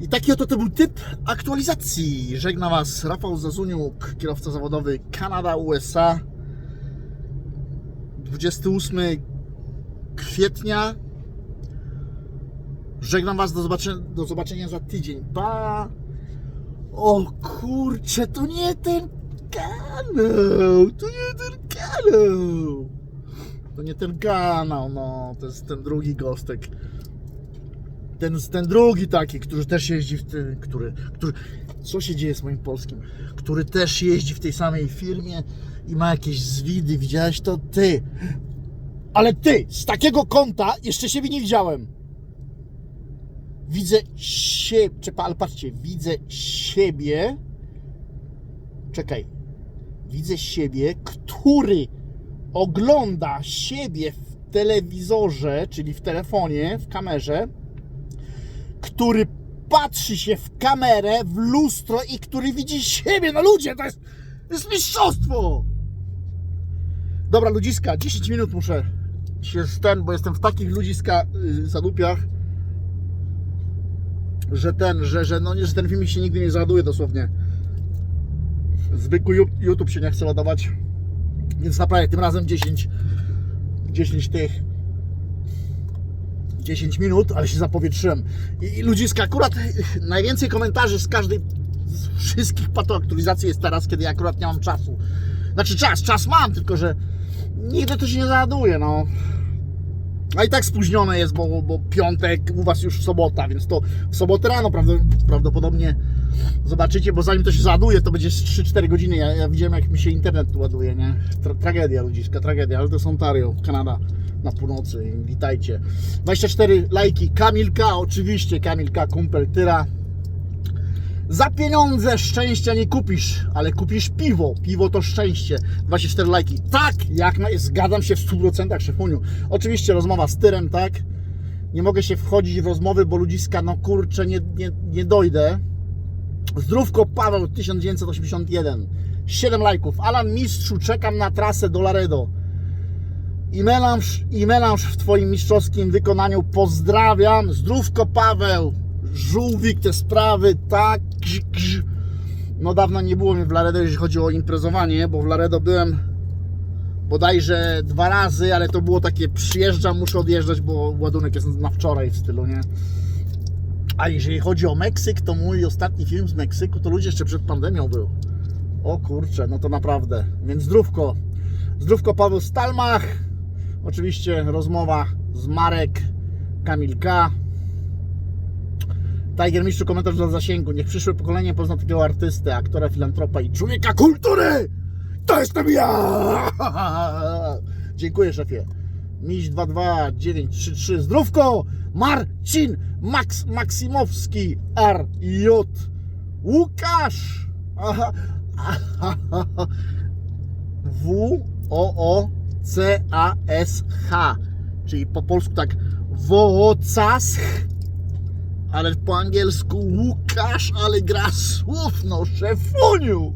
I taki oto to był typ aktualizacji. Żegna Was Rafał Zazuniuk, kierowca zawodowy Kanada, USA. 28 kwietnia. Żegnam Was do zobaczenia, do zobaczenia za tydzień. Pa! O kurczę, to nie ten kanał! To nie ten kanał! To nie ten kanał, no, to jest ten drugi gostek. Ten, ten drugi taki, który też jeździ w tym, który, który, co się dzieje z moim polskim? Który też jeździ w tej samej firmie i ma jakieś zwidy, widziałeś to? Ty! Ale ty, z takiego kąta jeszcze siebie nie widziałem. Widzę siebie, ale patrzcie, widzę siebie, czekaj, widzę siebie, który ogląda siebie w telewizorze, czyli w telefonie, w kamerze, który patrzy się w kamerę, w lustro i który widzi siebie. No ludzie, to jest, to jest mistrzostwo! Dobra, ludziska, 10 minut muszę się ten, bo jestem w takich ludziska y, zadupiach, że ten, że, że, no, nie, że ten filmik się nigdy nie załaduje dosłownie. Zwykły YouTube się nie chce ładować, więc naprawdę tym razem 10, 10 tych 10 minut, ale się zapowietrzyłem. I, i ludziska, akurat najwięcej komentarzy z każdej, z wszystkich patoaktualizacji jest teraz, kiedy ja akurat nie mam czasu. Znaczy czas, czas mam, tylko że nigdy to się nie załaduje, no. A i tak spóźnione jest, bo, bo piątek, u Was już sobota, więc to w sobotę rano prawd- prawdopodobnie zobaczycie, bo zanim to się załaduje, to będzie z 3-4 godziny. Ja, ja widziałem, jak mi się internet tu ładuje, nie? Tra tragedia ludziska, tragedia, ale to jest Ontario, Kanada na północy. Witajcie. 24 lajki, Kamilka, oczywiście, Kamilka, kumpel Tyra. Za pieniądze szczęścia nie kupisz, ale kupisz piwo. Piwo to szczęście. 24 lajki. Tak, jak na, zgadzam się w 100% szefuniu. Oczywiście rozmowa z Tyrem, tak? Nie mogę się wchodzić w rozmowy, bo ludziska, no kurczę, nie, nie, nie dojdę. Zdrówko Paweł 1981. 7 lajków. Alan Mistrzu, czekam na trasę do Laredo. I melanż, i w Twoim mistrzowskim wykonaniu. Pozdrawiam. Zdrówko Paweł. Żółwik, te sprawy, tak. No dawno nie było mnie w Laredo, jeżeli chodzi o imprezowanie, bo w Laredo byłem bodajże dwa razy, ale to było takie przyjeżdżam, muszę odjeżdżać, bo ładunek jest na wczoraj w stylu, nie? A jeżeli chodzi o Meksyk, to mój ostatni film z Meksyku to ludzie jeszcze przed pandemią był. O kurczę, no to naprawdę. Więc zdrówko. Zdrówko Paweł Stalmach. Oczywiście rozmowa z Marek Kamil K. Tiger Mistrzu komentarz dla zasięgu. Niech przyszłe pokolenie pozna takiego artystę, aktora, filantropa i człowieka kultury! To jestem ja! Dziękuję szefie. Miś 22933 Zdrówko! Marcin Max Maksimowski RJ Łukasz Aha. W O O C A S H czyli po polsku tak Wocasch ale po angielsku Łukasz, ale gra słów, no szefuniu!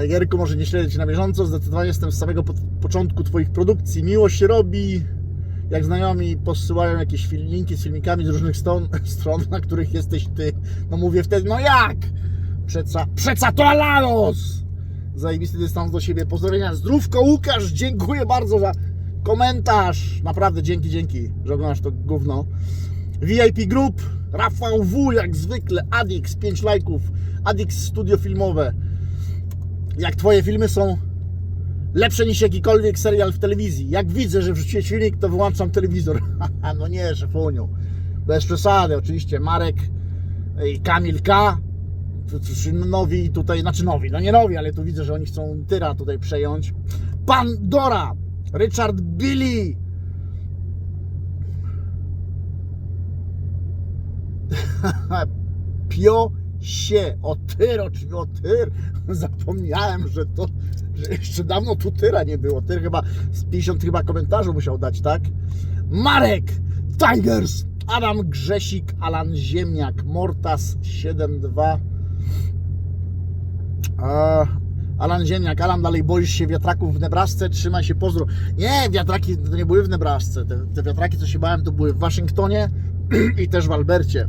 Tigerku, może nie śledzić na bieżąco, zdecydowanie jestem z samego po- początku Twoich produkcji. Miło się robi, jak znajomi posyłają jakieś linki z filmikami z różnych stron, stron, na których jesteś Ty. No mówię wtedy, no jak? Przeca, przeca to Alanos! Zajebisty dystans do siebie. Pozdrowienia. Zdrówko Łukasz, dziękuję bardzo za komentarz. Naprawdę dzięki, dzięki, że oglądasz to gówno. VIP Group, Rafał W, jak zwykle, Adix, 5 lajków, Adix Studio Filmowe. Jak Twoje filmy są lepsze niż jakikolwiek serial w telewizji. Jak widzę, że wrzuciłeś filmik, to wyłączam telewizor. no nie, szefuniu. Bez przesady, oczywiście. Marek i Kamil K. Nowi tutaj, znaczy nowi, no nie nowi, ale tu widzę, że oni chcą tyra tutaj przejąć. Pandora, Richard Billy. Pio się, o tyr, oczywiście o tyr. Zapomniałem, że to, że jeszcze dawno tu tyra nie było. Tyr chyba z 50 chyba komentarzy musiał dać, tak? Marek, Tigers, Adam Grzesik, Alan Ziemniak, Mortas 72. Alan Ziemniak, Alan dalej boisz się wiatraków w Nebrasce, trzymaj się, pozdro. Nie, wiatraki to nie były w Nebrasce, te, te wiatraki co się bałem to były w Waszyngtonie, i też w Albercie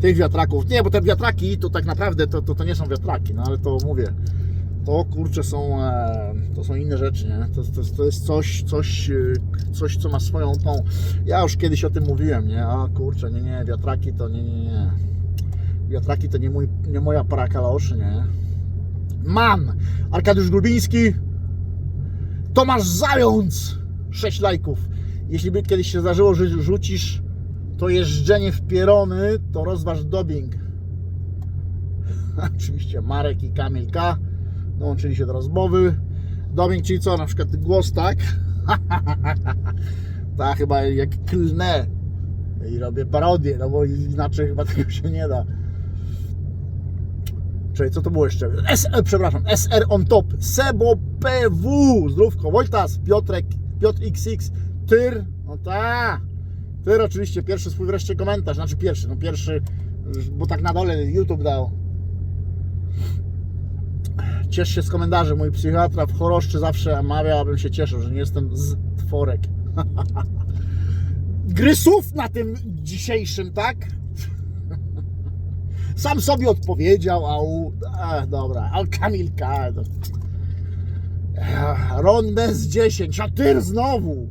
tych wiatraków. Nie, bo te wiatraki to tak naprawdę to, to, to nie są wiatraki, no ale to mówię. To kurczę są, e, to są inne rzeczy, nie? To, to, to jest coś, coś, e, coś, co ma swoją tą. Ja już kiedyś o tym mówiłem, nie? A kurczę, nie, nie, wiatraki to nie, nie, nie. Wiatraki to nie, mój, nie moja para kaloszy, nie? Man! Arkadiusz Grubiński, Tomasz Zając! 6 lajków. Jeśli by kiedyś się zdarzyło, że rzucisz to jeżdżenie w pierony, to rozważ dubbing. Oczywiście Marek i Kamil K. Dołączyli się do rozmowy. Dubbing, czyli co? Na przykład głos, tak? tak, chyba jak klnę i robię parodię, no bo inaczej chyba tego się nie da. Czyli co to było jeszcze? S, e, przepraszam, SR on top, Sebo PW, zdrówko, Wojtas, Piotrek, Piotr XX, Tyr, no ta, Tyr oczywiście, pierwszy swój wreszcie komentarz, znaczy pierwszy, no pierwszy, bo tak na dole YouTube dał. Ciesz się z komentarzy, mój psychiatra w choroszczy zawsze mawiał, abym się cieszył, że nie jestem z tworek. Grysów na tym dzisiejszym, tak? Sam sobie odpowiedział, a u... A, dobra, a Kamilka... No. Ron bez 10, a Tyr znowu!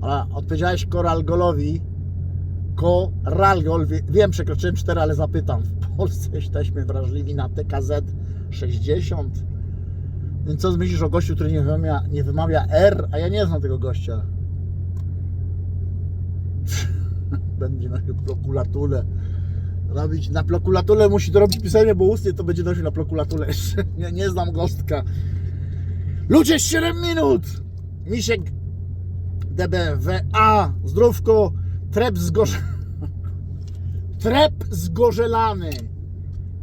A, odpowiedziałeś Koralgolowi. Koralgol, wie- wiem, przekroczyłem 4, ale zapytam. W Polsce jesteśmy wrażliwi na TKZ 60. Więc co myślisz o gościu, który nie wymawia, nie wymawia R? A ja nie znam tego gościa. będzie nosił prokulatulę. Robić na prokulatulę musi to robić pisanie, bo ustnie to będzie nosił na prokulatulę. Jeszcze nie, nie znam gostka. Ludzie, 7 minut! Misiek DBWA, zdrówko, trep zgorze... Trep zgorzelany.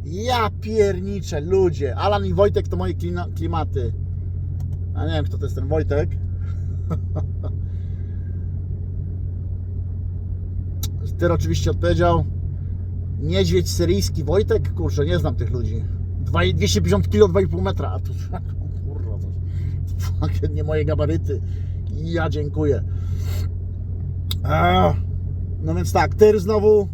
Ja pierniczę, ludzie. Alan i Wojtek to moje klimaty. A nie wiem, kto to jest ten Wojtek. Tyr oczywiście odpowiedział. Niedźwiedź syryjski Wojtek? Kurczę, nie znam tych ludzi. Dwa- 250 kg, 2,5 metra. A tu, kurwa, nie moje gabaryty. Ja dziękuję. A, no więc tak, Tyr znowu.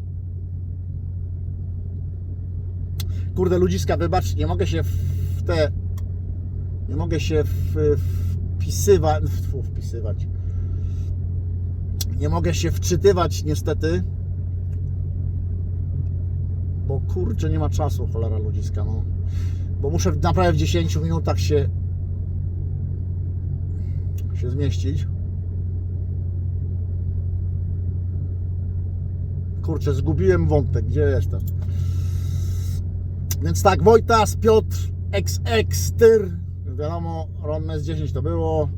Kurde, ludziska, wybacz, nie mogę się w te... Nie mogę się w, wpisywać... Wpisywać nie mogę się wczytywać niestety. Kurczę, nie ma czasu, cholera ludziska, no. Bo muszę naprawdę w 10 minutach się się zmieścić. Kurczę, zgubiłem wątek, gdzie jestem. Więc tak, Wojtas, Piotr, XX, Tyr, wiadomo, Ronmes 10 to było.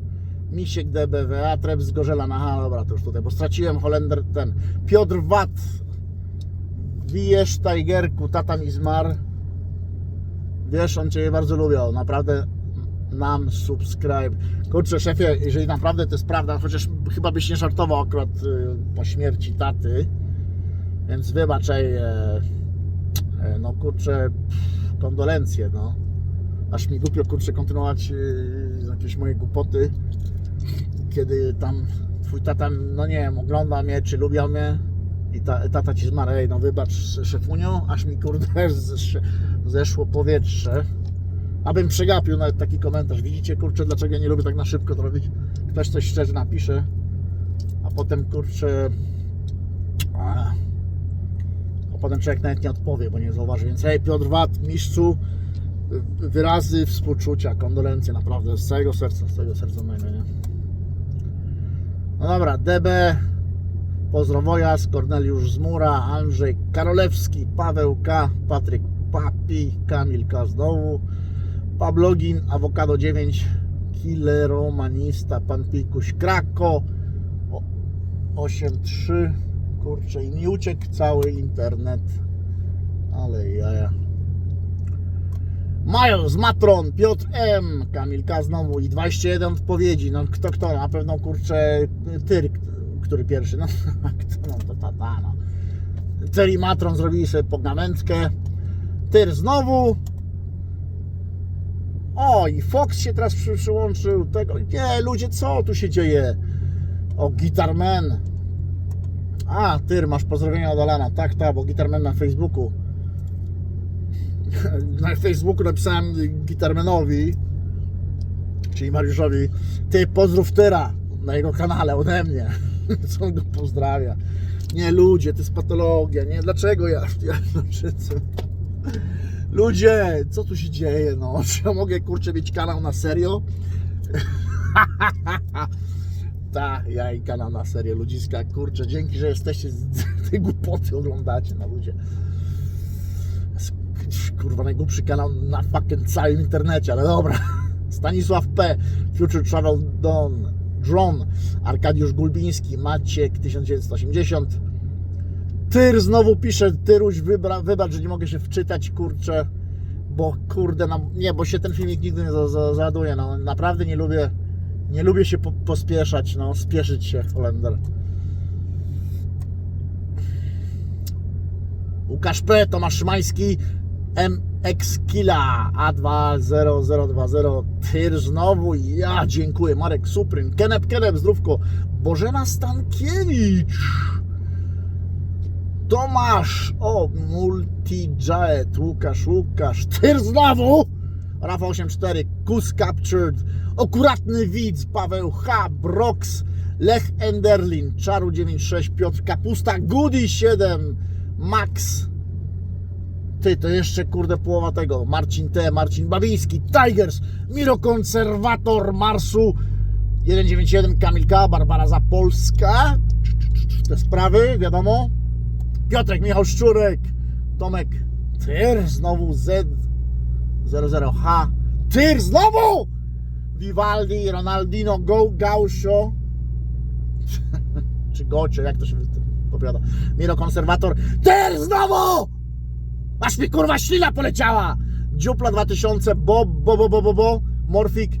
Misiek DBWA, Treb z Gorzela, aha, dobra, to już tutaj, bo straciłem Holender ten. Piotr Wat, Wijesz, Tigerku, tata mi zmarł. Wiesz, on Cię bardzo lubiał, naprawdę nam subscribe. Kurczę, szefie, jeżeli naprawdę to jest prawda, chociaż chyba byś nie żartował akurat y, po śmierci taty, więc wybacz, ej, e, e, no kurczę, pff, kondolencje, no. Aż mi głupio, kurczę, kontynuować y, jakieś moje głupoty kiedy tam twój tata, no nie wiem, ogląda mnie, czy lubiał mnie i ta, tata ci zmarł, ej, no wybacz szefunio, aż mi kurde zesz- zeszło powietrze. Abym przegapił nawet taki komentarz. Widzicie, kurczę, dlaczego ja nie lubię tak na szybko to robić? Ktoś coś szczerze napisze, a potem, kurczę, a, a potem człowiek nawet nie odpowie, bo nie zauważy. Więc hej, Piotr Wat, mistrzu, wy- wyrazy współczucia, kondolencje, naprawdę, z całego serca, z całego serca mojego, nie? No dobra, DB, Pozdrowojas, Korneliusz Zmura, Andrzej Karolewski, Paweł K, Patryk Papi, Kamil K znowu, Pablogin, Awokado 9, Killeromanista, Pan Pikuś Krako, o- 8.3, kurczę i mi uciekł cały internet, ale jaja. Miles, Matron, Piotr M, Kamil K znowu i 21 odpowiedzi. No kto, kto? Na pewno kurczę Tyr, który pierwszy. No kto? No to tata, no. Matron zrobili sobie pogawędkę. Tyr znowu. O, i Fox się teraz przy, przyłączył. Tego. Nie, ludzie, co tu się dzieje? O, Guitarman. A, Tyr, masz pozdrowienia od Alana. Tak, tak, bo Gitarman na Facebooku. Na Facebooku napisałem Gitarmanowi, czyli Mariuszowi, ty pozdrów Tyra na jego kanale ode mnie. Co on go pozdrawia. Nie, ludzie, to jest patologia, nie? Dlaczego ja, ja znaczy? Ludzie, co tu się dzieje, no? Czy ja mogę, kurczę, mieć kanał na serio? Ta, ja i kanał na serio, ludziska, kurczę, dzięki, że jesteście, z tej głupoty oglądacie, no ludzie. Kurwa, najgłupszy kanał na fucking całym internecie, ale dobra. Stanisław P., Future Travel Dawn, Drone, Arkadiusz Gulbiński, Maciek 1980. Tyr znowu pisze, Tyruś, wybra, wybacz, że nie mogę się wczytać, kurczę, bo kurde, no, nie, bo się ten filmik nigdy nie za- za- załaduje, no, naprawdę nie lubię, nie lubię się po, pospieszać, no, spieszyć się, Holender. Łukasz P, Tomasz Szymański, MX Killa, A20020, Tyr znowu, ja dziękuję, Marek Supryn, Kenep Kenep, zdrówko, Bożena Stankiewicz, Tomasz, o, Multijet, Łukasz, Łukasz, Tyr znowu, Rafał 84, Kus Captured, Akuratny Widz, Paweł H, Brox, Lech Enderlin, Czaru 96, Piotr Kapusta, Goody 7, Max, ty, to jeszcze kurde połowa tego, Marcin T, Marcin Babiński, Tigers, Miro Konserwator Marsu, 191, Kamil K, Barbara Zapolska, te sprawy, wiadomo, Piotrek, Michał Szczurek, Tomek Tyr, znowu Z 00H, Tyr, znowu! Vivaldi, Ronaldino, Go, Gausio, czy Gocio, jak to się powiada, Miro Konserwator, Tyr, znowu! Aż mi kurwa ślina poleciała! Dziupla 2000, Bo, Bo, Bo, Bo, Bo, Bo, Morfik,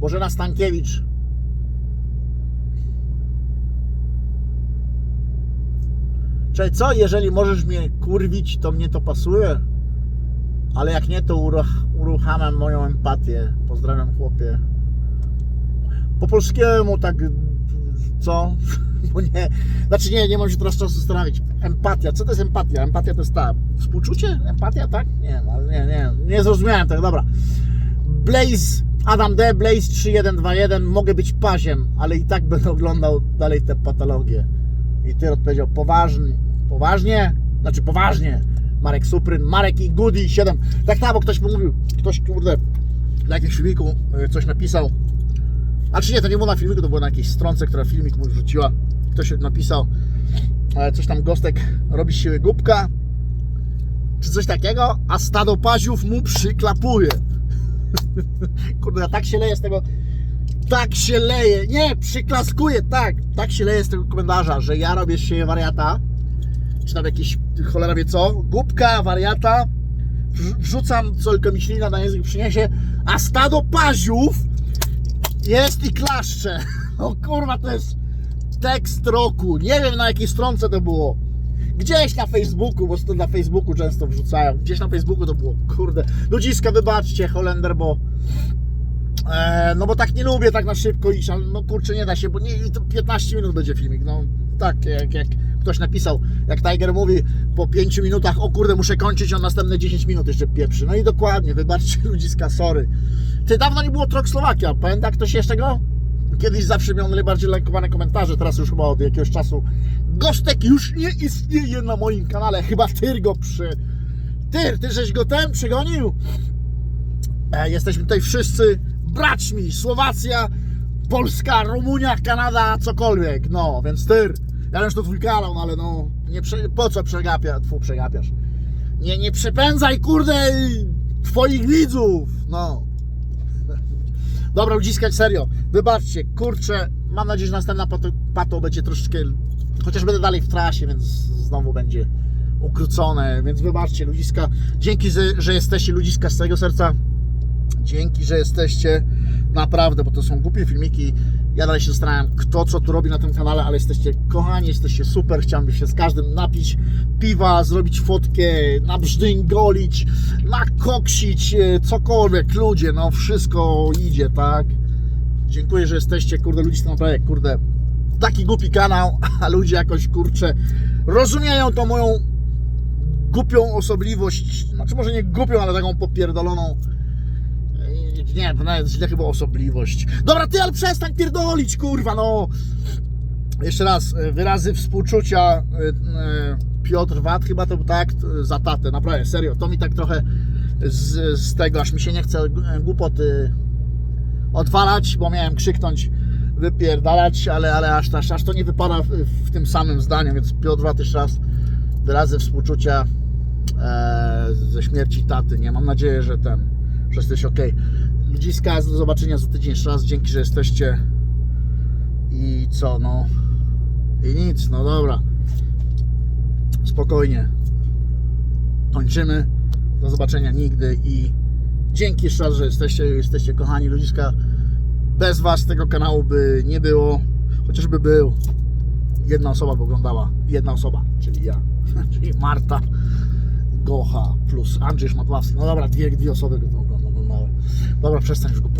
Bożena Stankiewicz. Czyli co, jeżeli możesz mnie kurwić, to mnie to pasuje? Ale jak nie, to uruch- uruchamiam moją empatię. Pozdrawiam chłopie. Po polskiemu tak, co? Bo nie, znaczy nie, nie mam się teraz czasu zastanowić. Empatia, co to jest empatia? Empatia to jest ta, współczucie? Empatia, tak? Nie, no, nie, nie, nie zrozumiałem tego, dobra. Blaze, Adam D, Blaze 3121, mogę być paziem, ale i tak będę oglądał dalej te patologie. I ty odpowiedział, poważnie, poważnie? Znaczy poważnie. Marek Supryn, Marek i Goody 7. Tak, bo ktoś mi mówił, ktoś kurde, na jakimś filmiku y, coś napisał. A czy nie, to nie było na filmiku, to było na jakiejś stronce, która filmik mój wrzuciła. Ktoś napisał, e, coś tam Gostek robi siebie głupka, czy coś takiego, a stado paziów mu przyklapuje. Kurde, ja tak się leję z tego, tak się leję, nie, przyklaskuję, tak, tak się leję z tego komentarza, że ja robię siebie wariata, czy tam jakiś, cholera wie co, głupka, wariata, wrz- wrzucam, co tylko mi ślina na język przyniesie, a stado paziów jest i klaszcze. O kurwa, to jest tekst roku. Nie wiem na jakiej stronce to było. Gdzieś na Facebooku, bo to na Facebooku często wrzucają. Gdzieś na Facebooku to było. Kurde. Ludziska, wybaczcie, Holender, bo. E, no bo tak nie lubię tak na szybko iść, ale no kurczę nie da się, bo nie, to 15 minut będzie filmik. No tak, jak, jak ktoś napisał, jak Tiger mówi po 5 minutach, o kurde, muszę kończyć, on następne 10 minut jeszcze pieprzy. No i dokładnie, wybaczcie ludziska, sorry. Ty dawno nie było Trok Slowakia, pamięta ktoś jeszcze go? Kiedyś zawsze miał najbardziej lajkowane komentarze, teraz już chyba od jakiegoś czasu. Gostek już nie istnieje na moim kanale, chyba Tyr go przy... Tyr, ty żeś go ten przegonił? E, jesteśmy tutaj wszyscy braćmi, Słowacja, Polska, Rumunia, Kanada, cokolwiek, no, więc Tyr. Ja że to twój kanał, no ale no, nie prze, po co przegapia, tfu, przegapiasz? Nie, nie przepędzaj, kurde, twoich widzów, no. Dobra, uciskać serio. Wybaczcie, kurczę, mam nadzieję, że następna pato, pato będzie troszeczkę, chociaż będę dalej w trasie, więc znowu będzie ukrócone, więc wybaczcie, ludziska. Dzięki, że, że jesteście, ludziska, z całego serca. Dzięki, że jesteście. Naprawdę, bo to są głupie filmiki. Ja dalej się zastanawiam, kto co tu robi na tym kanale, ale jesteście kochani, jesteście super. Chciałbym się z każdym napić piwa, zrobić fotkę, nabrzdyngolić, nakoksić, e, cokolwiek. Ludzie, no wszystko idzie, tak? Dziękuję, że jesteście, kurde, ludzie to naprawdę, kurde, taki głupi kanał, a ludzie jakoś kurczę rozumieją tą moją głupią osobliwość, znaczy może nie głupią, ale taką popierdoloną nie, to nawet źle chyba osobliwość. Dobra, ty, ale przestań pierdolić, kurwa, no. Jeszcze raz, e, wyrazy współczucia e, e, Piotr Wat chyba to był tak za tatę, naprawdę, serio, to mi tak trochę z, z tego, aż mi się nie chce głupoty odwalać, bo miałem krzyknąć wypierdalać, ale, ale aż, aż, aż to nie wypada w, w tym samym zdaniu, więc Piotr Wat jeszcze raz wyrazy współczucia e, ze śmierci taty, nie? Mam nadzieję, że ten, że jesteś ok. Ludziska, do zobaczenia za tydzień jeszcze raz, dzięki, że jesteście. I co, no? I nic, no dobra. Spokojnie. Kończymy, do zobaczenia nigdy i dzięki jeszcze raz, że jesteście, jesteście kochani. Ludziska, bez was tego kanału by nie było, chociażby był. Jedna osoba by oglądała, jedna osoba, czyli ja, czyli Marta Gocha plus Andrzej Szmatławski. No dobra, dwie, dwie osoby. Dobra, przestań już go